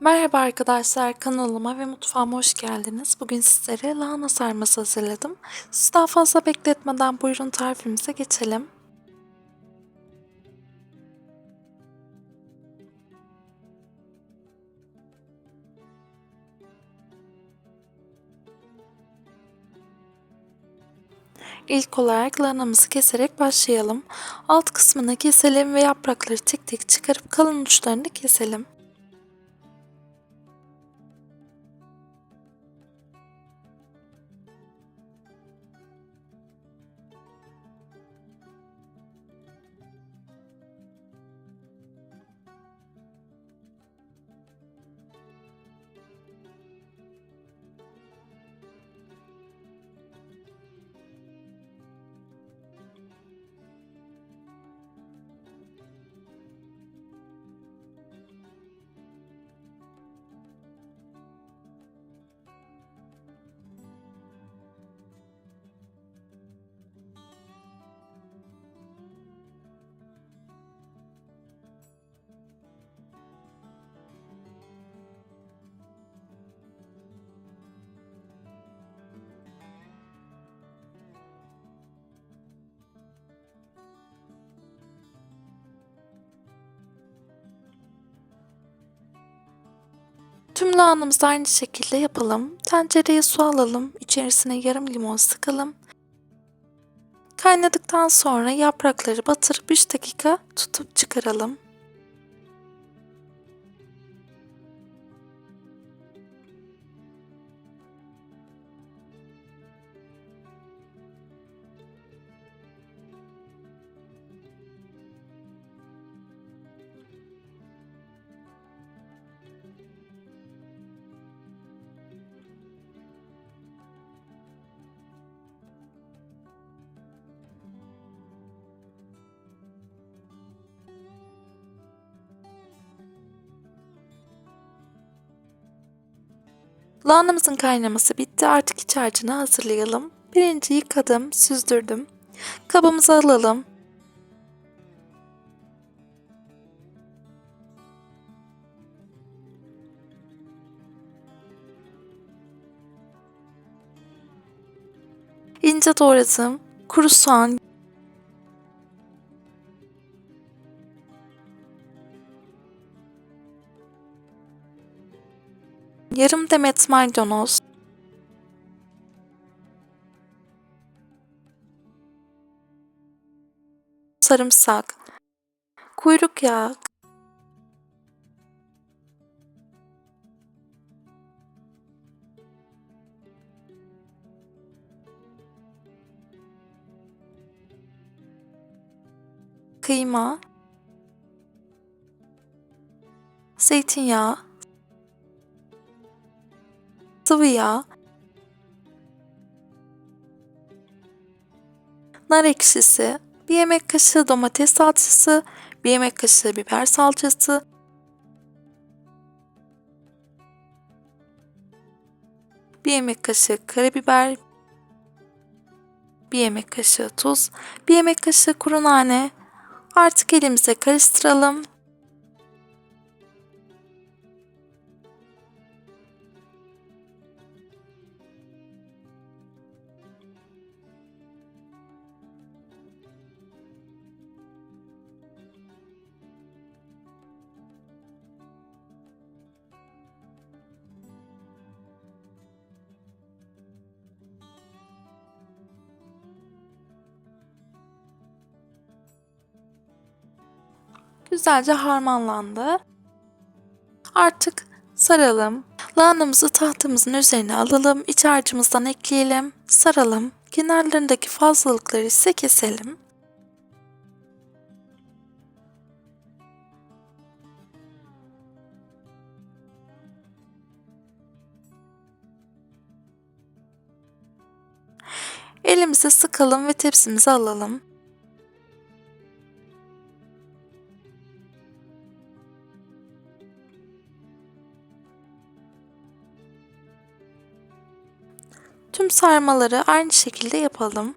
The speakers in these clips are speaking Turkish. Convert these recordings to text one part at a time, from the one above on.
Merhaba arkadaşlar kanalıma ve mutfağıma hoş geldiniz. Bugün sizlere lahana sarması hazırladım. Sizi daha fazla bekletmeden buyurun tarifimize geçelim. İlk olarak lahanamızı keserek başlayalım. Alt kısmını keselim ve yaprakları tek tek çıkarıp kalın uçlarını keselim. Tüm aynı şekilde yapalım. Tencereye su alalım. İçerisine yarım limon sıkalım. Kaynadıktan sonra yaprakları batırıp 3 dakika tutup çıkaralım. Lahanamızın kaynaması bitti. Artık iç harcını hazırlayalım. Birinci yıkadım, süzdürdüm. Kabımıza alalım. İnce doğradım. Kuru soğan, yarım demet maydanoz, sarımsak, kuyruk yağı, kıyma, zeytinyağı, sıvı yağ, nar ekşisi, bir yemek kaşığı domates salçası, bir yemek kaşığı biber salçası, bir yemek kaşığı karabiber, bir yemek kaşığı tuz, bir yemek kaşığı kuru nane. Artık elimize karıştıralım. Güzelce harmanlandı. Artık saralım. Lahanamızı tahtamızın üzerine alalım. İç harcımızdan ekleyelim. Saralım. Kenarlarındaki fazlalıkları ise keselim. Elimize sıkalım ve tepsimize alalım. Tüm sarmaları aynı şekilde yapalım.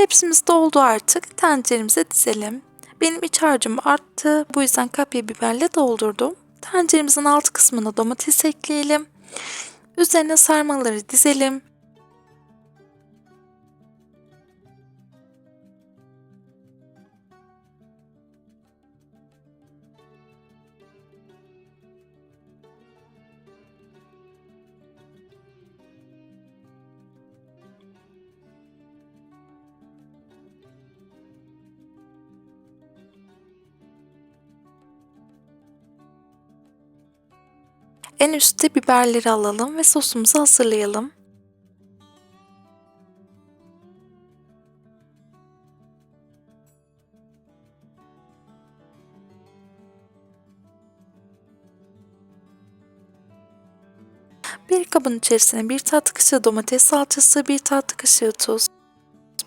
Tepsimiz doldu artık. Tenceremize dizelim. Benim iç harcım arttı. Bu yüzden kapya biberle doldurdum. Tenceremizin alt kısmına domates ekleyelim. Üzerine sarmaları dizelim. En üstte biberleri alalım ve sosumuzu hazırlayalım. Bir kabın içerisine bir tatlı kaşığı domates salçası, bir tatlı kaşığı tuz,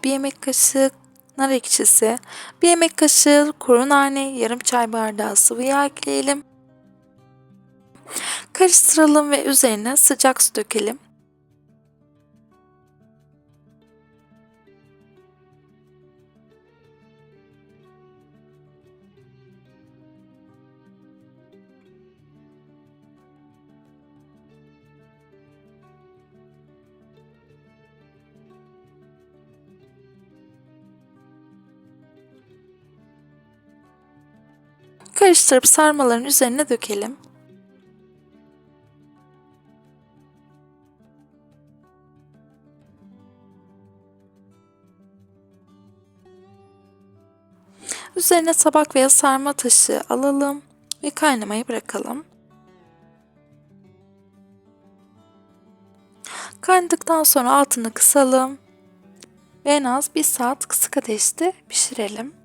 bir yemek kaşığı nar ekşisi, bir yemek kaşığı kuru nane, yarım çay bardağı sıvı yağ ekleyelim. Karıştıralım ve üzerine sıcak su dökelim. Karıştırıp sarmaların üzerine dökelim. Üzerine tabak veya sarma taşı alalım ve kaynamayı bırakalım. Kaynadıktan sonra altını kısalım ve en az bir saat kısık ateşte pişirelim.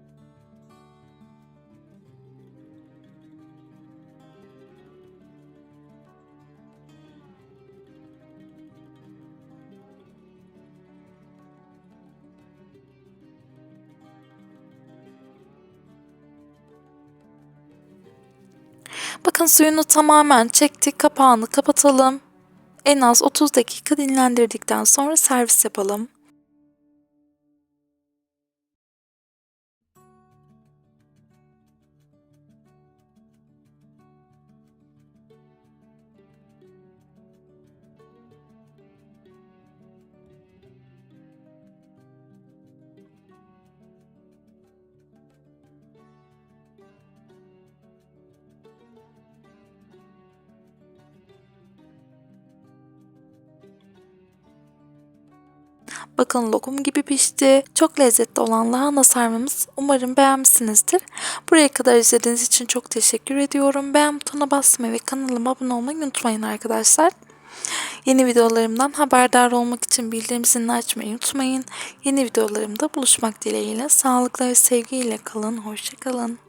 Bakın suyunu tamamen çektik. Kapağını kapatalım. En az 30 dakika dinlendirdikten sonra servis yapalım. Bakın lokum gibi pişti. Çok lezzetli olan lahana sarmamız. Umarım beğenmişsinizdir. Buraya kadar izlediğiniz için çok teşekkür ediyorum. Beğen butonuna basmayı ve kanalıma abone olmayı unutmayın arkadaşlar. Yeni videolarımdan haberdar olmak için bildirim zilini açmayı unutmayın. Yeni videolarımda buluşmak dileğiyle. Sağlıkla ve sevgiyle kalın. Hoşçakalın.